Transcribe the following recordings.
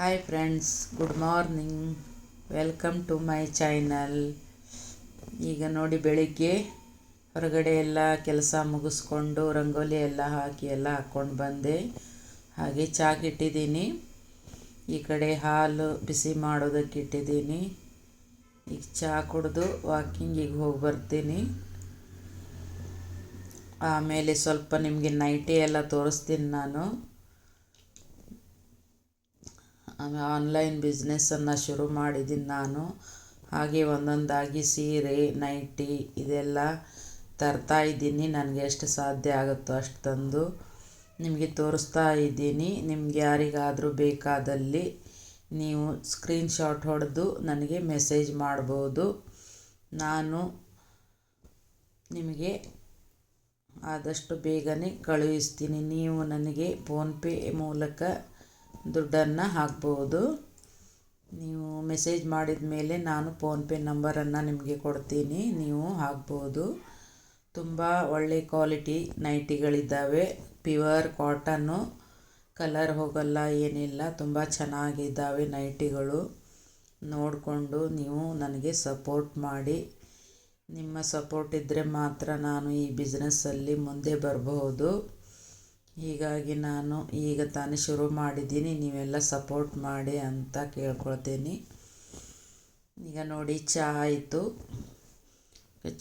Hi friends good morning welcome to my channel ಈಗ ನೋಡಿ ಬೆಳಿಗ್ಗೆ ಹೊರಗಡೆ ಎಲ್ಲ ಕೆಲಸ ಮುಗಿಸ್ಕೊಂಡು ರಂಗೋಲಿ ಎಲ್ಲ ಹಾಕಿ ಎಲ್ಲ ಹಾಕ್ಕೊಂಡು ಬಂದೆ. ಹಾಗೆ ಚಾಕ್ ಇಟ್ಟಿದ್ದೀನಿ ಈ ಕಡೆ ಹಾಲು ಬಿಸಿ ಮಾಡೋದಕ್ಕೆ ಇಟ್ಟಿದ್ದೀನಿ. ಈಗ ಚಹಾ ಕುಡಿದು ವಾಕಿಂಗಿಗೆ ಹೋಗಿ ಬರ್ತೀನಿ. ಆಮೇಲೆ ಸ್ವಲ್ಪ ನಿಮಗೆ ನೈಟಿ ಎಲ್ಲ ತೋರಿಸ್ತೀನಿ ನಾನು. ಆನ್ಲೈನ್ ಬಿಸ್ನೆಸ್ಸನ್ನು ಶುರು ಮಾಡಿದ್ದೀನಿ ನಾನು. ಹಾಗೆ ಒಂದೊಂದಾಗಿ ಸೀರೆ ನೈಟಿ ಇದೆಲ್ಲ ತರ್ತಾ ಇದ್ದೀನಿ. ನನಗೆ ಎಷ್ಟು ಸಾಧ್ಯ ಆಗುತ್ತೋ ಅಷ್ಟು ತಂದು ನಿಮಗೆ ತೋರಿಸ್ತಾ ಇದ್ದೀನಿ. ನಿಮ್ಗೆ ಯಾರಿಗಾದರೂ ಬೇಕಾದಲ್ಲಿ ನೀವು ಸ್ಕ್ರೀನ್ಶಾಟ್ ಹೊಡೆದು ನನಗೆ ಮೆಸೇಜ್ ಮಾಡ್ಬೋದು. ನಾನು ನಿಮಗೆ ಆದಷ್ಟು ಬೇಗನೆ ಕಳುಹಿಸ್ತೀನಿ. ನೀವು ನನಗೆ ಫೋನ್ಪೇ ಮೂಲಕ ದುಡ್ಡನ್ನು ಹಾಕ್ಬೋದು. ನೀವು ಮೆಸೇಜ್ ಮಾಡಿದ ಮೇಲೆ ನಾನು ಫೋನ್ಪೇ ನಂಬರನ್ನು ನಿಮಗೆ ಕೊಡ್ತೀನಿ. ನೀವು ಹಾಕ್ಬೋದು. ತುಂಬ ಒಳ್ಳೆ ಕ್ವಾಲಿಟಿ ನೈಟಿಗಳಿದ್ದಾವೆ. Pure cotton. ಕಲರ್ ಹೋಗಲ್ಲ, ಏನಿಲ್ಲ. ತುಂಬ ಚೆನ್ನಾಗಿದ್ದಾವೆ ನೈಟಿಗಳು. ನೋಡಿಕೊಂಡು ನೀವು ನನಗೆ ಸಪೋರ್ಟ್ ಮಾಡಿ. ನಿಮ್ಮ ಸಪೋರ್ಟ್ ಇದ್ದರೆ ಮಾತ್ರ ನಾನು ಈ ಬಿಸ್ನೆಸ್ಸಲ್ಲಿ ಮುಂದೆ ಬರಬಹುದು ಹೀಗಾಗಿ ನಾನು ಈಗ ತಾನೇ ಶುರು ಮಾಡಿದ್ದೀನಿ. ನೀವೆಲ್ಲ ಸಪೋರ್ಟ್ ಮಾಡಿ ಅಂತ ಕೇಳ್ಕೊಳ್ತೀನಿ. ಈಗ ನೋಡಿ ಚಹಾ ಆಯಿತು.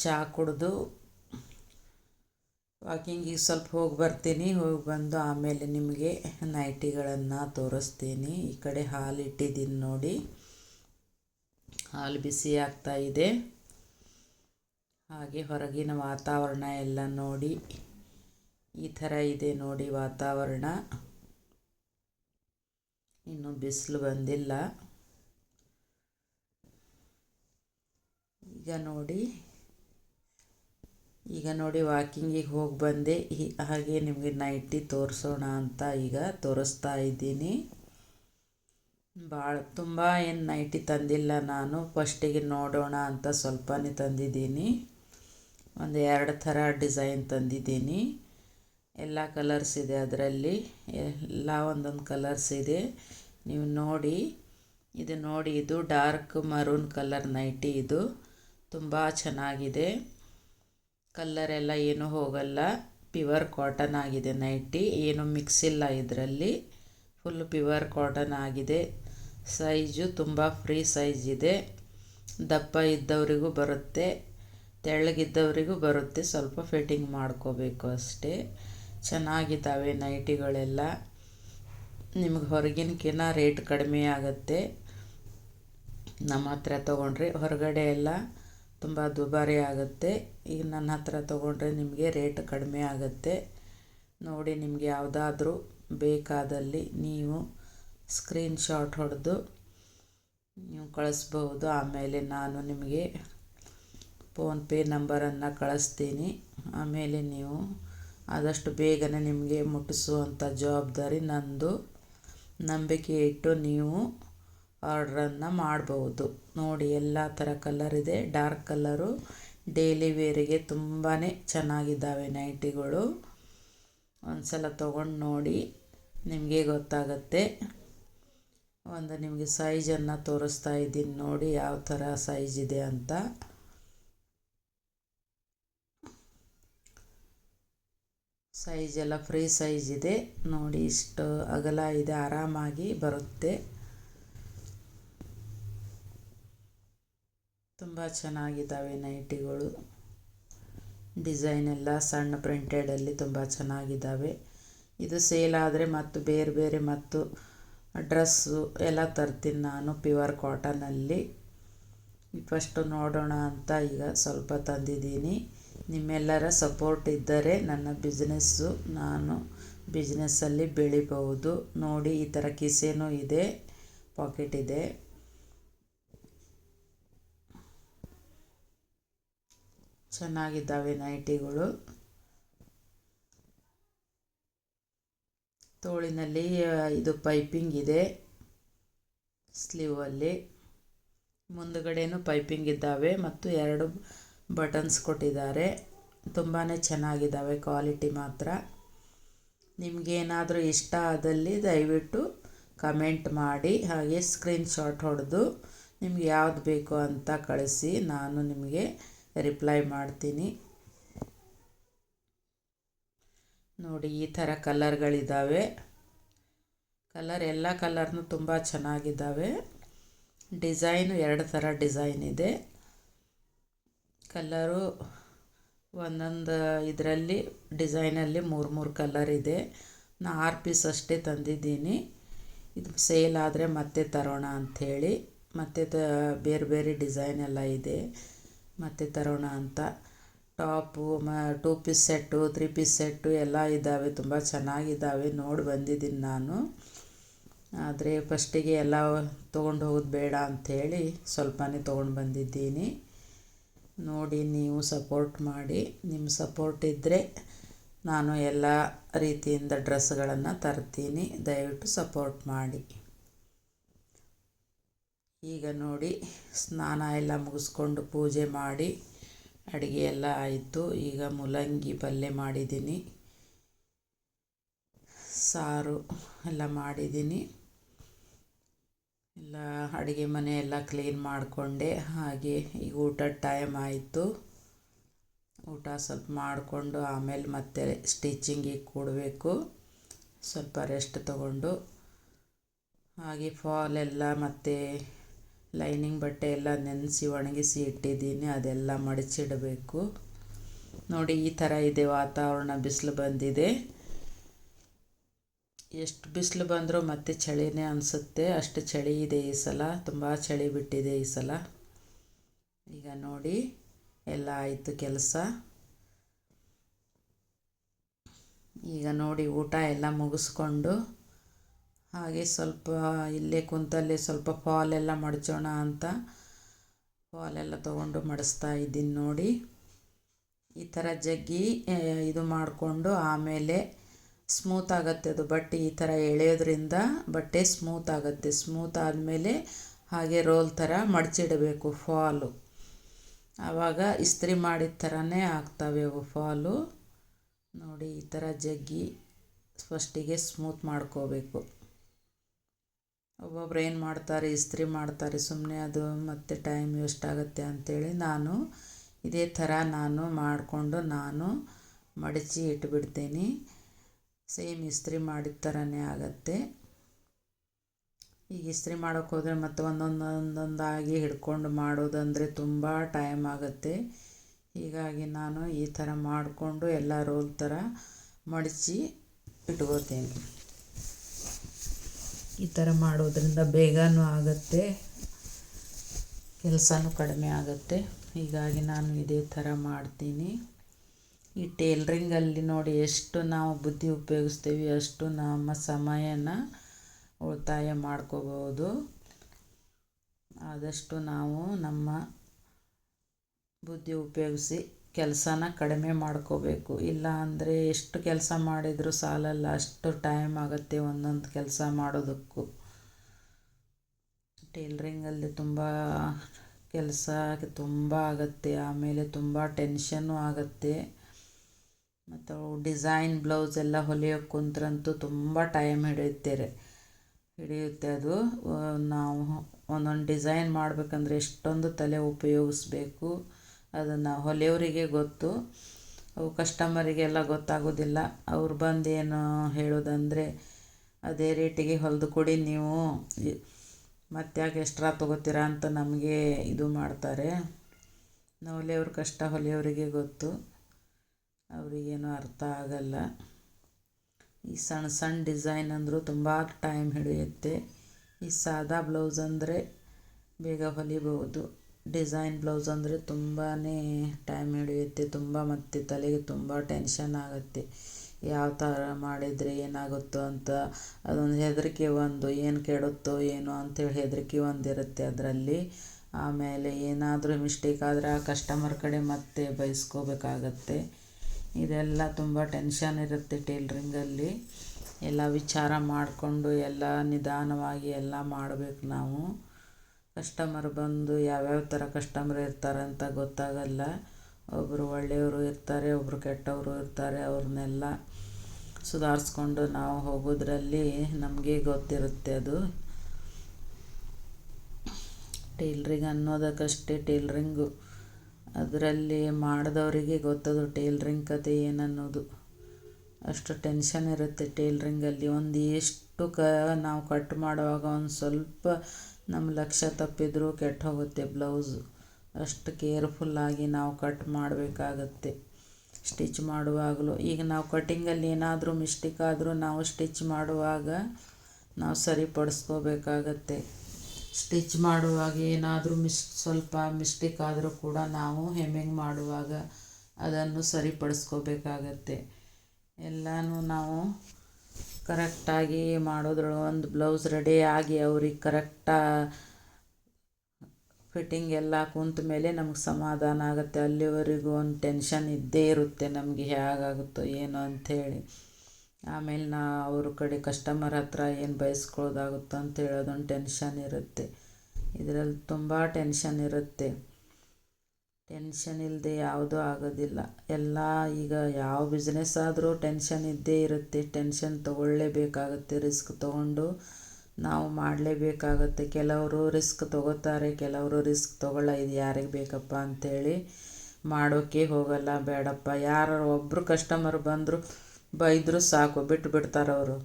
ಚಹಾ ಕುಡಿದು ವಾಕಿಂಗಿಗೆ ಸ್ವಲ್ಪ ಹೋಗಿ ಬರ್ತೀನಿ. ಹೋಗಿ ಬಂದು ಆಮೇಲೆ ನಿಮಗೆ ನೈಟಿಗಳನ್ನು ತೋರಿಸ್ತೀನಿ. ಈ ಕಡೆ ಹಾಲು ಇಟ್ಟಿದ್ದೀನಿ ನೋಡಿ. ಹಾಲು ಬಿಸಿ ಆಗ್ತಾ ಇದೆ. ಹಾಗೆ ಹೊರಗಿನ ವಾತಾವರಣ ಎಲ್ಲ ನೋಡಿ. ಈ ಥರ ಇದೆ ನೋಡಿ ವಾತಾವರಣ. ಇನ್ನು ಬಿಸಿಲು ಬಂದಿಲ್ಲ. ಈಗ ನೋಡಿ ಈಗ ನೋಡಿ ವಾಕಿಂಗಿಗೆ ಹೋಗಿ ಬಂದೆ. ಹಾಗೆ ನಿಮಗೆ ನೈಟಿ ತೋರಿಸೋಣ ಅಂತ ಈಗ ತೋರಿಸ್ತಾ ಇದ್ದೀನಿ. ಭಾಳ ತುಂಬ ಏನು ನೈಟಿ ತಂದಿಲ್ಲ ನಾನು. ಫಸ್ಟಿಗೆ ನೋಡೋಣ ಅಂತ ಸ್ವಲ್ಪನೇ ತಂದಿದ್ದೀನಿ. ಒಂದು ಎರಡು ಥರ ಡಿಸೈನ್ ತಂದಿದ್ದೀನಿ. ಎಲ್ಲ ಕಲರ್ಸ್ ಇದೆ ಅದರಲ್ಲಿ. ಎಲ್ಲ ಒಂದೊಂದು ಕಲರ್ಸ್ ಇದೆ. ನೀವು ನೋಡಿ. ಇದು ನೋಡಿ, ಇದು ಡಾರ್ಕ್ ಮರೂನ್ ಕಲರ್ ನೈಟಿ ಇದು. ತುಂಬ ಚೆನ್ನಾಗಿದೆ. ಕಲ್ಲರ್ ಎಲ್ಲ ಏನೂ ಹೋಗಲ್ಲ. ಪ್ಯೂವರ್ ಕಾಟನ್ ಆಗಿದೆ ನೈಟಿ ಏನು ಮಿಕ್ಸ್ ಇಲ್ಲ ಇದರಲ್ಲಿ. ಫುಲ್ ಪ್ಯೂವರ್ ಕಾಟನ್ ಆಗಿದೆ. ಸೈಜು ತುಂಬ ಫ್ರೀ ಸೈಜ್ ಇದೆ. ದಪ್ಪ ಇದ್ದವರಿಗೂ ಬರುತ್ತೆ. ತೆಳ್ಳಗಿದ್ದವರಿಗೂ ಬರುತ್ತೆ. ಸ್ವಲ್ಪ ಫಿಟ್ಟಿಂಗ್ ಮಾಡ್ಕೋಬೇಕು ಅಷ್ಟೇ. ಚೆನ್ನಾಗಿದ್ದಾವೆ ನೈಟಿಗಳೆಲ್ಲ. ನಿಮಗೆ ಹೊರಗಿನಕಿನ್ನ ರೇಟ್ ಕಡಿಮೆ ಆಗುತ್ತೆ. ನಮ್ಮ ಹತ್ರ ತೊಗೊಂಡ್ರೆ ಹೊರಗಡೆ ಎಲ್ಲ ತುಂಬ ದುಬಾರಿ ಆಗುತ್ತೆ. ಈಗ ನನ್ನ ಹತ್ರ ತೊಗೊಂಡ್ರೆ ನಿಮಗೆ ರೇಟ್ ಕಡಿಮೆ ಆಗುತ್ತೆ. ನೋಡಿ ನಿಮಗೆ ಯಾವುದಾದ್ರೂ ಬೇಕಾದಲ್ಲಿ ನೀವು ಸ್ಕ್ರೀನ್ಶಾಟ್ ಹೊಡೆದು ನೀವು ಕಳಿಸ್ಬಹುದು. ಆಮೇಲೆ ನಾನು ನಿಮಗೆ ಫೋನ್ಪೇ ನಂಬರನ್ನು ಕಳಿಸ್ತೀನಿ. ಆಮೇಲೆ ನೀವು ಆದಷ್ಟು ಬೇಗನೆ ನಿಮಗೆ ಮುಟ್ಟಿಸುವಂಥ ಜವಾಬ್ದಾರಿ ನಂದು. ನಂಬಿಕೆ ಇಟ್ಟು ನೀವು ಆರ್ಡ್ರನ್ನು ಮಾಡ್ಬೋದು. ನೋಡಿ, ಎಲ್ಲ ಥರ ಕಲರ್ ಇದೆ. ಡಾರ್ಕ್ ಕಲರು ಡೈಲಿ ವೇರಿಗೆ ತುಂಬಾ ಚೆನ್ನಾಗಿದ್ದಾವೆ ನೈಟಿಗಳು. ಒಂದು ಸಲ ತೊಗೊಂಡು ನೋಡಿ, ನಿಮಗೆ ಗೊತ್ತಾಗತ್ತೆ. ಒಂದು ನಿಮಗೆ ಸೈಜನ್ನು ತೋರಿಸ್ತಾ ಇದ್ದೀನಿ ನೋಡಿ, ಯಾವ ಥರ ಸೈಜ್ ಇದೆ ಅಂತ. ಸೈಜ್ ಎಲ್ಲ ಫ್ರೀ ಸೈಜ್ ಇದೆ. ನೋಡಿ ಇಷ್ಟು ಅಗಲ ಇದೆ, ಆರಾಮಾಗಿ ಬರುತ್ತೆ. ತುಂಬ ಚೆನ್ನಾಗಿದ್ದಾವೆ ನೈಟಿಗಳು. ಡಿಸೈನ್ ಎಲ್ಲ ಸಣ್ಣ ಪ್ರಿಂಟೆಡಲ್ಲಿ ತುಂಬ ಚೆನ್ನಾಗಿದ್ದಾವೆ. ಇದು ಸೇಲ್ ಆದರೆ ಮತ್ತು ಬೇರೆ ಬೇರೆ ಮತ್ತು ಡ್ರೆಸ್ಸು ಎಲ್ಲ ತರ್ತೀನಿ ನಾನು ಪ್ಯೂರ್ ಕಾಟನಲ್ಲಿ ಫಸ್ಟು ನೋಡೋಣ ಅಂತ ಈಗ ಸ್ವಲ್ಪ ತಂದಿದ್ದೀನಿ. ನಿಮ್ಮೆಲ್ಲರ ಸಪೋರ್ಟ್ ಇದ್ದರೆ ನನ್ನ ಬಿಸ್ನೆಸ್ಸು ನಾನು ಬಿಸ್ನೆಸ್ಸಲ್ಲಿ ಬೆಳಿಬಹುದು. ನೋಡಿ, ಈ ಥರ ಕಿಸೆನೂ ಇದೆ ಪಾಕೆಟ್ ಇದೆ. ಚೆನ್ನಾಗಿದ್ದಾವೆ ನೈಟಿಗಳು. ತೋಳಿನಲ್ಲಿ ಇದು ಪೈಪಿಂಗ್ ಇದೆ ಸ್ಲೀವಲ್ಲಿ ಮುಂದುಗಡೆನೂ ಪೈಪಿಂಗ್ ಇದ್ದಾವೆ, ಮತ್ತು ಎರಡು ಬಟನ್ಸ್ ಕೊಟ್ಟಿದ್ದಾರೆ. ತುಂಬಾ ಚೆನ್ನಾಗಿದ್ದಾವೆ ಕ್ವಾಲಿಟಿ ಮಾತ್ರ. ನಿಮಗೇನಾದರೂ ಇಷ್ಟ ಆದಲ್ಲಿ ದಯವಿಟ್ಟು ಕಮೆಂಟ್ ಮಾಡಿ, ಹಾಗೆ ಸ್ಕ್ರೀನ್ಶಾಟ್ ಹೊಡೆದು ನಿಮ್ಗೆ ಯಾವ್ದು ಬೇಕು ಅಂತ ಕಳಿಸಿ, ನಾನು ನಿಮಗೆ ರಿಪ್ಲೈ ಮಾಡ್ತೀನಿ. ನೋಡಿ, ಈ ಥರ ಕಲರ್ಗಳಿದ್ದಾವೆ ಕಲರ್ ಎಲ್ಲ ಕಲರ್ನು ತುಂಬ ಚೆನ್ನಾಗಿದ್ದಾವೆ. ಡಿಸೈನು ಎರಡು ಥರ ಡಿಸೈನ್ ಇದೆ. ಕಲ್ಲರು ಒಂದೊಂದು ಇದರಲ್ಲಿ, ಡಿಸೈನಲ್ಲಿ ಮೂರು ಮೂರು ಕಲರ್ ಇದೆ. ನಾ ಆರು ಪೀಸ್ ಅಷ್ಟೇ ತಂದಿದ್ದೀನಿ. ಇದು ಸೇಲ್ ಆದರೆ ಮತ್ತೆ ತರೋಣ ಅಂಥೇಳಿ. ಮತ್ತೆ ತ, ಬೇರೆ ಬೇರೆ ಡಿಸೈನ್ ಎಲ್ಲ ಇದೆ. ಮತ್ತೆ ತರೋಣ ಅಂತ. ಟಾಪು, ಮ, two piece set, three piece set ಎಲ್ಲ ಇದ್ದಾವೆ. ತುಂಬ ಚೆನ್ನಾಗಿದ್ದಾವೆ. ನೋಡಿ ಬಂದಿದ್ದೀನಿ ನಾನು. ಆದರೆ ಫಸ್ಟಿಗೆ ಎಲ್ಲ ತೊಗೊಂಡು ಹೋಗೋದು ಬೇಡ ಅಂಥೇಳಿ ಸ್ವಲ್ಪನೇ ತೊಗೊಂಡು ಬಂದಿದ್ದೀನಿ. ನೋಡಿ, ನೀವು ಸಪೋರ್ಟ್ ಮಾಡಿ. ನಿಮ್ಮ ಸಪೋರ್ಟ್ ಇದ್ದರೆ ನಾನು ಎಲ್ಲ ರೀತಿಯಿಂದ ಡ್ರೆಸ್ಗಳನ್ನು ತರ್ತೀನಿ. ದಯವಿಟ್ಟು ಸಪೋರ್ಟ್ ಮಾಡಿ. ಈಗ ನೋಡಿ, ಸ್ನಾನ ಎಲ್ಲ ಮುಗಿಸ್ಕೊಂಡು ಪೂಜೆ ಮಾಡಿ. ಅಡುಗೆ ಎಲ್ಲ ಆಯಿತು. ಈಗ ಮುಲಂಗಿ ಪಲ್ಯ ಮಾಡಿದ್ದೀನಿ. ಸಾರು ಎಲ್ಲ ಮಾಡಿದ್ದೀನಿ. ಎಲ್ಲ ಅಡುಗೆ ಮನೆ ಎಲ್ಲ ಕ್ಲೀನ್ ಮಾಡಿಕೊಂಡೆ. ಹಾಗೆ ಈಗ ಊಟದ ಟೈಮ್ ಆಯಿತು. ಊಟ ಸ್ವಲ್ಪ ಮಾಡಿಕೊಂಡು ಆಮೇಲೆ ಮತ್ತೆ ಸ್ಟಿಚಿಂಗಿಗೆ ಕೊಡಬೇಕು. ಸ್ವಲ್ಪ ರೆಸ್ಟ್ ತಗೊಂಡು. ಹಾಗೆ ಫಾಲ್ ಎಲ್ಲ ಮತ್ತು ಲೈನಿಂಗ್ ಬಟ್ಟೆ ಎಲ್ಲ ನೆನೆಸಿ ಒಣಗಿಸಿ ಇಟ್ಟಿದ್ದೀನಿ. ಅದೆಲ್ಲ ಮಡಚಿಡಬೇಕು. ನೋಡಿ ಈ ಥರ ಇದೆ ವಾತಾವರಣ, ಬಿಸಿಲು ಬಂದಿದೆ. ಎಷ್ಟು ಬಿಸಿಲು ಬಂದರೂ ಮತ್ತೆ ಚಳಿನೇ ಅನಿಸುತ್ತೆ. ಅಷ್ಟು ಚಳಿ ಇದೆ ಈ ಸಲ. ತುಂಬ ಚಳಿ ಬಿಟ್ಟಿದೆ ಈ ಸಲ. ಈಗ ನೋಡಿ, ಎಲ್ಲ ಆಯಿತು ಕೆಲಸ. ಈಗ ನೋಡಿ ಊಟ ಎಲ್ಲ ಮುಗಿಸ್ಕೊಂಡು, ಹಾಗೆ ಸ್ವಲ್ಪ ಇಲ್ಲೇ ಕುಂತಲ್ಲಿ ಸ್ವಲ್ಪ ಫಾಲೆಲ್ಲ ಮಡಚೋಣ ಅಂತ ಫಾಲೆಲ್ಲ ತೊಗೊಂಡು ಮಡಿಸ್ತಾ ಇದ್ದೀನಿ ನೋಡಿ. ಈ ಥರ ಜಗ್ಗಿ ಇದು ಮಾಡಿಕೊಂಡು ಆಮೇಲೆ ಸ್ಮೂತ್ ಆಗುತ್ತೆ ಅದು ಬಟ್ಟೆ ಈ ಥರ ಎಳೆಯೋದ್ರಿಂದ ಬಟ್ಟೆ ಸ್ಮೂತ್ ಆಗುತ್ತೆ. ಸ್ಮೂತ್ ಆದಮೇಲೆ ಹಾಗೆ ರೋಲ್ ಥರ ಮಡಚಿಡಬೇಕು ಫಾಲು. ಆವಾಗ ಇಸ್ತ್ರಿ ಮಾಡಿದ ಥರನೇ ಆಗ್ತವೆ ಅವು ಫಾಲು. ನೋಡಿ ಈ ಥರ ಜಗ್ಗಿ ಫಸ್ಟಿಗೆ ಸ್ಮೂತ್ ಮಾಡ್ಕೋಬೇಕು. ಒಬ್ಬೊಬ್ರು ಏನು ಮಾಡ್ತಾರೆ? ಇಸ್ತ್ರಿ ಮಾಡ್ತಾರೆ. ಸುಮ್ಮನೆ ಅದು ಮತ್ತೆ ಟೈಮ್ ವೇಸ್ಟ್ ಆಗುತ್ತೆ ಅಂಥೇಳಿ ನಾನು ಇದೇ ಥರ ನಾನು ಮಾಡಿಕೊಂಡು ನಾನು ಮಡಚಿ ಇಟ್ಬಿಡ್ತೀನಿ. ಸೇಮ್ ಇಸ್ತ್ರಿ ಮಾಡಿದ ಥರನೇ ಆಗುತ್ತೆ. ಈಗ ಇಸ್ತ್ರಿ ಮಾಡೋಕ್ಕೆ ಹೋದರೆ ಮತ್ತೆ ಒಂದೊಂದೊಂದೊಂದಾಗಿ ಹಿಡ್ಕೊಂಡು ಮಾಡೋದಂದರೆ ತುಂಬ ಟೈಮ್ ಆಗುತ್ತೆ. ಹೀಗಾಗಿ ನಾನು ಈ ಥರ ಮಾಡಿಕೊಂಡು ಎಲ್ಲ ರೋಲ್ ಥರ ಮಡಚಿ ಇಟ್ಕೋತೀನಿ. ಈ ಥರ ಮಾಡೋದ್ರಿಂದ ಬೇಗನೂ ಆಗುತ್ತೆ, ಕೆಲಸನೂ ಕಡಿಮೆ ಆಗುತ್ತೆ. ಹೀಗಾಗಿ ನಾನು ಇದೇ ಥರ ಮಾಡ್ತೀನಿ. ಈ ಟೇಲ್ರಿಂಗಲ್ಲಿ ನೋಡಿ ಎಷ್ಟು ನಾವು ಬುದ್ಧಿ ಉಪಯೋಗಿಸ್ತೀವಿ, ಅಷ್ಟು ನಮ್ಮ ಸಮಯನ ಉಳಿತಾಯ ಮಾಡ್ಕೋಬೋದು ಆದಷ್ಟು ನಾವು ನಮ್ಮ ಬುದ್ಧಿ ಉಪಯೋಗಿಸಿ ಕೆಲಸನ ಕಡಿಮೆ ಮಾಡ್ಕೋಬೇಕು. ಇಲ್ಲ ಅಂದರೆ ಎಷ್ಟು ಕೆಲಸ ಮಾಡಿದರೂ ಸಾಲಲ್ಲ, ಅಷ್ಟು ಟೈಮ್ ಆಗುತ್ತೆ ಒಂದೊಂದು ಕೆಲಸ ಮಾಡೋದಕ್ಕೂ. ಟೇಲ್ರಿಂಗಲ್ಲಿ ತುಂಬ ಕೆಲಸ ತುಂಬ ಆಗುತ್ತೆ, ಆಮೇಲೆ ತುಂಬ ಟೆನ್ಷನ್ನು ಆಗುತ್ತೆ. ಮತ್ತು ಡಿಸೈನ್ ಬ್ಲೌಸ್ ಎಲ್ಲ ಹೊಲಿಯೋಕ್ಕೆ ಕುಂತ್ರಂತೂ ತುಂಬ ಟೈಮ್ ಹಿಡಿಯುತ್ತೆ ಹಿಡಿಯುತ್ತೆ ಅದು. ನಾವು ಒಂದೊಂದು ಡಿಸೈನ್ ಮಾಡಬೇಕಂದ್ರೆ ಎಷ್ಟೊಂದು ತಲೆ ಉಪಯೋಗಿಸ್ಬೇಕು ಅದನ್ನು ಹೊಲಿಯೋರಿಗೆ ಗೊತ್ತು. ಅವು ಕಸ್ಟಮರಿಗೆಲ್ಲ ಗೊತ್ತಾಗೋದಿಲ್ಲ. ಅವ್ರು ಬಂದು ಏನು ಹೇಳೋದಂದರೆ, ಅದೇ ರೇಟಿಗೆ ಹೊಲಿದು ಕೊಡಿ ನೀವು. ಮತ್ತ್ಯಾಕೆ ಎಕ್ಸ್ಟ್ರಾ ತೊಗೋತೀರಾ? ಅಂತ ನಮಗೆ ಇದು ಮಾಡ್ತಾರೆ. ಹೊಲಿಯೋರ ಕಷ್ಟ ಹೊಲಿಯೋರಿಗೆ ಗೊತ್ತು. ಅವರಿಗೇನು ಅರ್ಥ ಆಗಲ್ಲ. ಈ ಸಣ್ಣ ಸಣ್ಣ ಡಿಸೈನ್ ಅಂದರೂ ತುಂಬ ಟೈಮ್ ಹಿಡಿಯುತ್ತೆ. ಈ ಸಾದಾ ಬ್ಲೌಸ್ ಅಂದರೆ ಬೇಗ ಹೊಲಿಬಹುದು. ಡಿಸೈನ್ ಬ್ಲೌಸ್ ಅಂದರೆ ತುಂಬಾ ಟೈಮ್ ಹಿಡಿಯುತ್ತೆ, ತುಂಬ ಮತ್ತು ತಲೆಗೆ ತುಂಬ ಟೆನ್ಷನ್ ಆಗುತ್ತೆ. ಯಾವ ಥರ ಮಾಡಿದರೆ ಏನಾಗುತ್ತೋ ಅಂತ. ಅದೊಂದು ಹೆದರಿಕೆ ಒಂದು, ಏನು ಕೆಡುತ್ತೋ ಏನೋ ಅಂತೇಳಿ ಹೆದರಿಕೆ ಒಂದಿರುತ್ತೆ ಅದರಲ್ಲಿ. ಆಮೇಲೆ ಏನಾದರೂ ಮಿಸ್ಟೇಕ್ ಆದರೆ ಆ ಕಸ್ಟಮರ್ ಕಡೆ ಮತ್ತೆ ಬೈಸ್ಕೋಬೇಕಾಗತ್ತೆ. ಇದೆಲ್ಲ ತುಂಬ ಟೆನ್ಷನ್ ಇರುತ್ತೆ ಟೇಲ್ರಿಂಗಲ್ಲಿ ಎಲ್ಲ ವಿಚಾರ ಮಾಡಿಕೊಂಡು ಎಲ್ಲ ನಿಧಾನವಾಗಿ ಎಲ್ಲ ಮಾಡಬೇಕು ನಾವು. ಕಸ್ಟಮರ್ ಬಂದು ಯಾವ್ಯಾವ ಥರ ಕಸ್ಟಮರ್ ಇರ್ತಾರೆ ಅಂತ ಗೊತ್ತಾಗಲ್ಲ. ಒಬ್ಬರು ಒಳ್ಳೆಯವರು ಇರ್ತಾರೆ ಒಬ್ಬರು ಕೆಟ್ಟವರು ಇರ್ತಾರೆ, ಅವ್ರನ್ನೆಲ್ಲ ಸುಧಾರಿಸ್ಕೊಂಡು ನಾವು ಹೋಗೋದ್ರಲ್ಲಿ ನಮಗೆ ಗೊತ್ತಿರುತ್ತೆ ಅದು. ಟೇಲ್ರಿಂಗ್ ಅನ್ನೋದಕ್ಕಷ್ಟೇ ಟೇಲ್ರಿಂಗು ಅದರಲ್ಲಿ ಮಾಡಿದವರಿಗೆ ಗೊತ್ತದು ಟೇಲ್ರಿಂಗ್ ಕತೆ ಏನನ್ನೋದು. ಅಷ್ಟು ಟೆನ್ಷನ್ ಇರುತ್ತೆ ಟೇಲ್ರಿಂಗಲ್ಲಿ. ಒಂದು ಎಷ್ಟು ಕ ನಾವು ಕಟ್ ಮಾಡುವಾಗ ಒಂದು ಸ್ವಲ್ಪ ನಮ್ಮ ಲಕ್ಷ್ಯ ತಪ್ಪಿದ್ರೂ ಕೆಟ್ಟು ಹೋಗುತ್ತೆ ಬ್ಲೌಸು. ಅಷ್ಟು ಕೇರ್ಫುಲ್ಲಾಗಿ ನಾವು ಕಟ್ ಮಾಡಬೇಕಾಗತ್ತೆ. ಸ್ಟಿಚ್ ಮಾಡುವಾಗಲೂ. ಈಗ ನಾವು ಕಟ್ಟಿಂಗಲ್ಲಿ ಏನಾದರೂ ಮಿಸ್ಟೇಕ್ ಆದರೂ ನಾವು ಸ್ಟಿಚ್ ಮಾಡುವಾಗ ನಾವು ಸರಿಪಡಿಸ್ಕೋಬೇಕಾಗತ್ತೆ. ಸ್ಟಿಚ್ ಮಾಡುವಾಗ ಏನಾದರೂ ಮಿಸ್, ಸ್ವಲ್ಪ ಮಿಸ್ಟೇಕ್ ಆದರೂ ಕೂಡ ನಾವು ಹೆಮ್ಮಿಂಗ್ ಮಾಡುವಾಗ ಅದನ್ನು ಸರಿಪಡಿಸ್ಕೋಬೇಕಾಗತ್ತೆ. ಎಲ್ಲನೂ ನಾವು ಕರೆಕ್ಟಾಗಿ ಮಾಡೋದ್ರೊಳಗೆ ಒಂದು ಬ್ಲೌಸ್ ರೆಡಿ ಆಗಿ ಅವ್ರಿಗೆ ಕರೆಕ್ಟಾ ಫಿಟ್ಟಿಂಗ್ ಎಲ್ಲ ಕುಂತ ಮೇಲೆ ನಮ್ಗೆ ಸಮಾಧಾನ ಆಗುತ್ತೆ. ಅಲ್ಲಿವರೆಗೂ ಒಂದು ಟೆನ್ಷನ್ ಇದ್ದೇ ಇರುತ್ತೆ ನಮಗೆ ಹೇಗಾಗುತ್ತೋ ಏನೋ ಅಂಥೇಳಿ. ಆಮೇಲೆ ನಾ ಅವ್ರ ಕಡೆ ಕಸ್ಟಮರ್ ಹತ್ರ ಏನು ಬಯಸ್ಕೊಳ್ಳೋದಾಗುತ್ತೆ ಅಂತ ಹೇಳೋದೊಂದು ಟೆನ್ಷನ್ ಇರುತ್ತೆ. ಇದರಲ್ಲಿ ತುಂಬ ಟೆನ್ಷನ್ ಇರುತ್ತೆ. ಟೆನ್ಷನ್ ಇಲ್ಲದೆ ಯಾವುದೂ ಆಗೋದಿಲ್ಲ. ಎಲ್ಲ ಈಗ ಯಾವ ಬಿಸ್ನೆಸ್ ಆದರೂ ಟೆನ್ಷನ್ ಇದ್ದೇ ಇರುತ್ತೆ. ಟೆನ್ಷನ್ ತೊಗೊಳ್ಳೇಬೇಕಾಗತ್ತೆ ರಿಸ್ಕ್ ತೊಗೊಂಡು ನಾವು ಮಾಡಲೇಬೇಕಾಗತ್ತೆ. ಕೆಲವರು ರಿಸ್ಕ್ ತೊಗೋತಾರೆ, ಕೆಲವರು ರಿಸ್ಕ್ ತೊಗೊಳ್ಳ ಇದು ಯಾರಿಗೆ ಬೇಕಪ್ಪ ಅಂಥೇಳಿ ಮಾಡೋಕ್ಕೆ ಹೋಗಲ್ಲ, ಬೇಡಪ್ಪ. ಯಾರು ಒಬ್ಬರು ಕಸ್ಟಮರ್ ಬಂದರು ಬೈದರೂ ಸಾಕು, ಬಿಟ್ಟು ಬಿಡ್ತಾರೆ ಅವರು.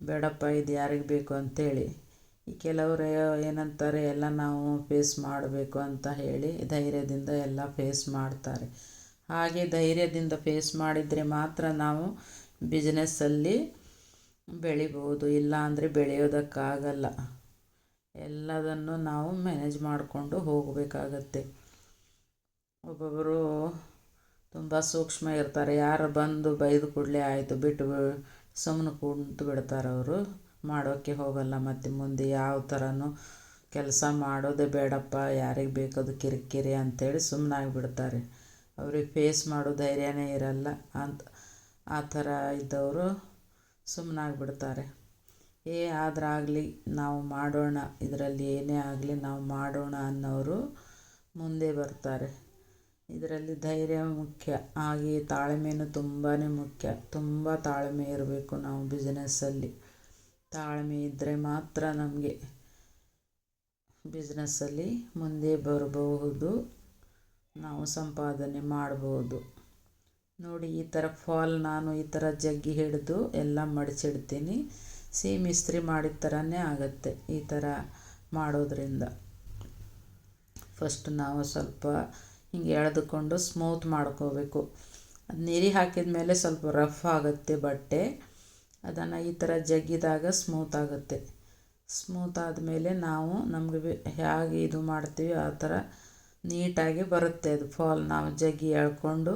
ಬೇಡಪ್ಪ, ಇದು ಯಾರಿಗೆ ಬೇಕು ಅಂಥೇಳಿ ಕೆಲವರು ಏನಂತಾರೆ, ಎಲ್ಲ ನಾವು ಫೇಸ್ ಮಾಡಬೇಕು ಅಂತ ಹೇಳಿ ಧೈರ್ಯದಿಂದ ಎಲ್ಲ ಫೇಸ್ ಮಾಡ್ತಾರೆ. ಹಾಗೆ ಧೈರ್ಯದಿಂದ ಫೇಸ್ ಮಾಡಿದರೆ ಮಾತ್ರ ನಾವು ಬಿಸ್ನೆಸ್ಸಲ್ಲಿ ಬೆಳಿಬೋದು, ಇಲ್ಲ ಅಂದರೆ ಬೆಳೆಯೋದಕ್ಕಾಗಲ್ಲ. ಎಲ್ಲದನ್ನು ನಾವು ಮ್ಯಾನೇಜ್ ಮಾಡಿಕೊಂಡು ಹೋಗಬೇಕಾಗತ್ತೆ. ಒಬ್ಬೊಬ್ಬರು ತುಂಬ ಸೂಕ್ಷ್ಮ ಇರ್ತಾರೆ. ಯಾರು ಬಂದು ಬೈದು ಕೂಡಲೇ ಆಯಿತು, ಬಿಟ್ಟು ಸುಮ್ಮನೆ ಕುಂತು ಬಿಡ್ತಾರೆ ಅವರು. ಮಾಡೋಕ್ಕೆ ಹೋಗಲ್ಲ ಮತ್ತು ಮುಂದೆ ಯಾವ ಥರನೂ ಕೆಲಸ ಮಾಡೋದೇ ಬೇಡಪ್ಪ, ಯಾರಿಗೆ ಬೇಕದು ಕಿರಿಕಿರಿ ಅಂಥೇಳಿ ಸುಮ್ಮನಾಗಿಬಿಡ್ತಾರೆ ಅವ್ರಿಗೆ ಫೇಸ್ ಮಾಡೋ ಧೈರ್ಯನೇ ಇರಲ್ಲ ಅಂತ, ಆ ಥರ ಇದ್ದವರು ಸುಮ್ಮನಾಗ್ಬಿಡ್ತಾರೆ ಏ ಆದ್ರಾಗಲಿ ನಾವು ಮಾಡೋಣ. ಇದರಲ್ಲಿ ಏನೇ ಆಗಲಿ ನಾವು ಮಾಡೋಣ ಅನ್ನೋರು ಮುಂದೆ ಬರ್ತಾರೆ. ಇದರಲ್ಲಿ ಧೈರ್ಯ ಮುಖ್ಯ. ಹಾಗೆ ತಾಳ್ಮೆಯೂ ತುಂಬಾ ಮುಖ್ಯ. ತುಂಬ ತಾಳ್ಮೆ ಇರಬೇಕು ನಾವು ಬಿಸ್ನೆಸ್ಸಲ್ಲಿ ತಾಳ್ಮೆ ಇದ್ದರೆ ಮಾತ್ರ ನಮಗೆ ಬಿಸ್ನೆಸ್ಸಲ್ಲಿ ಮುಂದೆ ಬರಬಹುದು. ನಾವು ಸಂಪಾದನೆ ಮಾಡಬಹುದು ನೋಡಿ, ಈ ಥರ ಫಾಲ್ ನಾನು ಈ ಥರ ಜಗ್ಗಿ ಹಿಡಿದು ಎಲ್ಲ ಮಡಚಿಡ್ತೀನಿ. ಸೇಮ್ ಇಸ್ತ್ರಿ ಮಾಡಿದ ಥರನೇ ಆಗುತ್ತೆ ಈ ಥರ ಮಾಡೋದ್ರಿಂದ. ಫಸ್ಟ್ ನಾವು ಸ್ವಲ್ಪ ಹಿಂಗೆ ಎಳೆದುಕೊಂಡು ಸ್ಮೂತ್ ಮಾಡ್ಕೋಬೇಕು. ಅದು ನೀರಿಗೆ ಹಾಕಿದ ಮೇಲೆ ಸ್ವಲ್ಪ ರಫ್ ಆಗುತ್ತೆ ಬಟ್ಟೆ. ಅದನ್ನು ಈ ಥರ ಜಗ್ಗಿದಾಗ ಸ್ಮೂತ್ ಆಗುತ್ತೆ. ಸ್ಮೂತ್ ಆದಮೇಲೆ ನಾವು ನಮಗೆ ಹೇಗೆ ಇದು ಮಾಡ್ತೀವಿ ಆ ಥರ ನೀಟಾಗಿ ಬರುತ್ತೆ ಅದು ಫಾಲ್ ನಾವು ಜಗ್ಗಿ ಎಳ್ಕೊಂಡು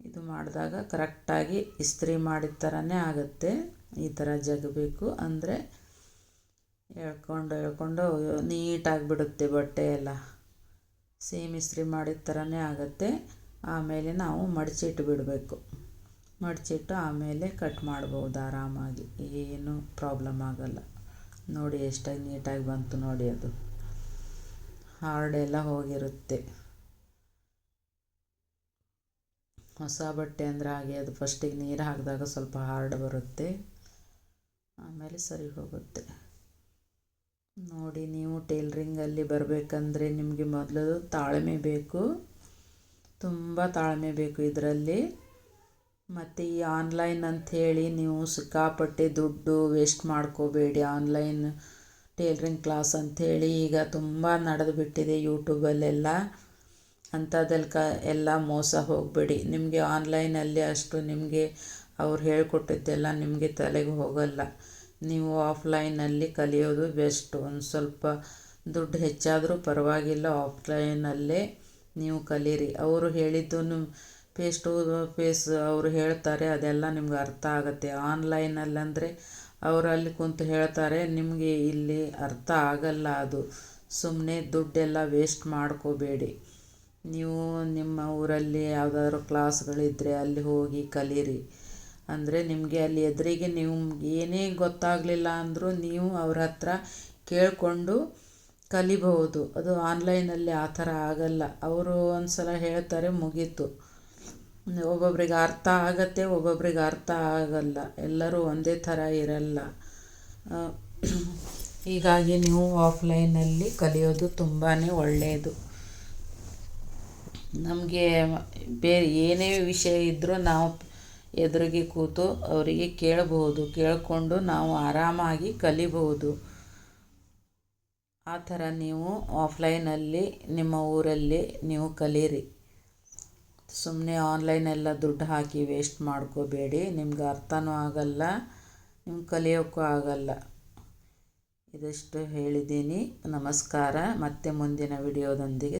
ಇದು ಮಾಡಿದಾಗ ಕರೆಕ್ಟಾಗಿ ಇಸ್ತ್ರಿ ಮಾಡಿದ ಥರನೇ ಆಗುತ್ತೆ. ಈ ಥರ ಜಗಬೇಕು ಅಂದರೆ ಎಳ್ಕೊಂಡು ಎಳ್ಕೊಂಡು ನೀಟಾಗಿ ಬಿಡುತ್ತೆ ಬಟ್ಟೆ ಎಲ್ಲ. ಸೇಮ್ ಇಸ್ತ್ರಿ ಮಾಡಿದ ಥರನೇ ಆಗುತ್ತೆ. ಆಮೇಲೆ ನಾವು ಮಡಚಿಟ್ಟು ಬಿಡಬೇಕು. ಮಡಚಿಟ್ಟು ಆಮೇಲೆ ಕಟ್ ಮಾಡ್ಬೋದು ಆರಾಮಾಗಿ. ಏನು ಪ್ರಾಬ್ಲಮ್ ಆಗೋಲ್ಲ. ನೋಡಿ ಎಷ್ಟಾಗಿ ನೀಟಾಗಿ ಬಂತು ನೋಡಿ ಅದು. ಹಾರ್ಡ್ ಎಲ್ಲ ಹೋಗಿರುತ್ತೆ. ಹೊಸ ಬಟ್ಟೆ ಅಂದರೆ ಹಾಗೆ ಅದು ಫಸ್ಟಿಗೆ ನೀರು ಹಾಕಿದಾಗ ಸ್ವಲ್ಪ ಹಾರ್ಡ್ ಬರುತ್ತೆ. ಆಮೇಲೆ ಸರಿ ಹೋಗುತ್ತೆ. ನೋಡಿ, ನೀವು ಟೇಲ್ರಿಂಗಲ್ಲಿ ಬರಬೇಕಂದ್ರೆ ನಿಮಗೆ ಮೊದಲು ತಾಳ್ಮೆ ಬೇಕು. ತುಂಬ ತಾಳ್ಮೆ ಬೇಕು ಇದರಲ್ಲಿ. ಮತ್ತು ಈ ಆನ್ಲೈನ್ ಅಂಥೇಳಿ ನೀವು ಸಿಕ್ಕಾಪಟ್ಟೆ ದುಡ್ಡು ವೇಸ್ಟ್ ಮಾಡ್ಕೋಬೇಡಿ. ಆನ್ಲೈನ್ ಟೇಲ್ರಿಂಗ್ ಕ್ಲಾಸ್ ಅಂಥೇಳಿ ಈಗ ತುಂಬ ನಡೆದು ಬಿಟ್ಟಿದೆ ಯೂಟ್ಯೂಬಲ್ಲೆಲ್ಲ. ಅಂಥದ್ದಲ್ಲಿ ಕ ಎಲ್ಲ ಮೋಸ ಹೋಗಬೇಡಿ. ನಿಮಗೆ ಆನ್ಲೈನಲ್ಲಿ ಅಷ್ಟು ನಿಮಗೆ ಅವ್ರು ಹೇಳಿಕೊಟ್ಟಿದ್ದೆಲ್ಲ ನಿಮಗೆ ತಲೆಗೆ ಹೋಗಲ್ಲ. ನೀವು ಆಫ್ಲೈನಲ್ಲಿ ಕಲಿಯೋದು ಬೆಸ್ಟ್. ಒಂದು ಸ್ವಲ್ಪ ದುಡ್ಡು ಹೆಚ್ಚಾದರೂ ಪರವಾಗಿಲ್ಲ, ಆಫ್ಲೈನಲ್ಲೇ ನೀವು ಕಲೀರಿ. ಅವರು ಹೇಳಿದ್ದು ಪೇಸ್ಟು ಪೇಸ್ ಅವರು ಹೇಳ್ತಾರೆ, ಅದೆಲ್ಲ ನಿಮ್ಗೆ ಅರ್ಥ ಆಗುತ್ತೆ. ಆನ್ಲೈನಲ್ಲಂದರೆ ಅವರು ಅಲ್ಲಿ ಕುಂತು ಹೇಳ್ತಾರೆ, ನಿಮಗೆ ಇಲ್ಲಿ ಅರ್ಥ ಆಗಲ್ಲ ಅದು. ಸುಮ್ಮನೆ ದುಡ್ಡೆಲ್ಲ ವೇಸ್ಟ್ ಮಾಡ್ಕೋಬೇಡಿ. ನೀವು ನಿಮ್ಮ ಊರಲ್ಲಿ ಯಾವುದಾದ್ರು ಕ್ಲಾಸ್ಗಳಿದ್ದರೆ ಅಲ್ಲಿ ಹೋಗಿ ಕಲೀರಿ. ಅಂದರೆ ನಿಮಗೆ ಅಲ್ಲಿ ಎದುರಿಗೆ ನಿಮ್ಗೆ ಏನೇ ಗೊತ್ತಾಗಲಿಲ್ಲ ಅಂದರೂ ನೀವು ಅವ್ರ ಹತ್ರ ಕೇಳಿಕೊಂಡು ಕಲಿಬಹುದು. ಅದು ಆನ್ಲೈನಲ್ಲಿ ಆ ಥರ ಆಗಲ್ಲ. ಅವರು ಒಂದು ಸಲ ಹೇಳ್ತಾರೆ, ಮುಗೀತು. ಒಬ್ಬೊಬ್ರಿಗೆ ಅರ್ಥ ಆಗತ್ತೆ, ಒಬ್ಬೊಬ್ರಿಗೆ ಅರ್ಥ ಆಗಲ್ಲ. ಎಲ್ಲರೂ ಒಂದೇ ಥರ ಇರಲ್ಲ. ಹೀಗಾಗಿ ನೀವು ಆಫ್ಲೈನಲ್ಲಿ ಕಲಿಯೋದು ತುಂಬಾ ಒಳ್ಳೆಯದು ನಮಗೆ ಬೇರೆ ಏನೇ ವಿಷಯ ಇದ್ದರೂ ನಾವು ಎದುರಿಗೆ ಕೂತು ಅವರಿಗೆ ಕೇಳಬಹುದು, ಕೇಳಿಕೊಂಡು ನಾವು ಆರಾಮಾಗಿ ಕಲಿಬಹುದು. ಆ ಥರ ನೀವು ಆಫ್ಲೈನಲ್ಲಿ, ನಿಮ್ಮ ಊರಲ್ಲಿ ನೀವು ಕಲೀರಿ. ಸುಮ್ಮನೆ ಆನ್ಲೈನೆಲ್ಲ ದುಡ್ಡು ಹಾಕಿ ವೇಸ್ಟ್ ಮಾಡ್ಕೋಬೇಡಿ. ನಿಮ್ಗೆ ಅರ್ಥನೂ ಆಗಲ್ಲ, ನಿಮ್ಗೆ ಕಲಿಯೋಕ್ಕೂ ಆಗಲ್ಲ. ಇದಿಷ್ಟು ಹೇಳಿದ್ದೀನಿ. ನಮಸ್ಕಾರ. ಮತ್ತೆ ಮುಂದಿನ ವಿಡಿಯೋದೊಂದಿಗೆ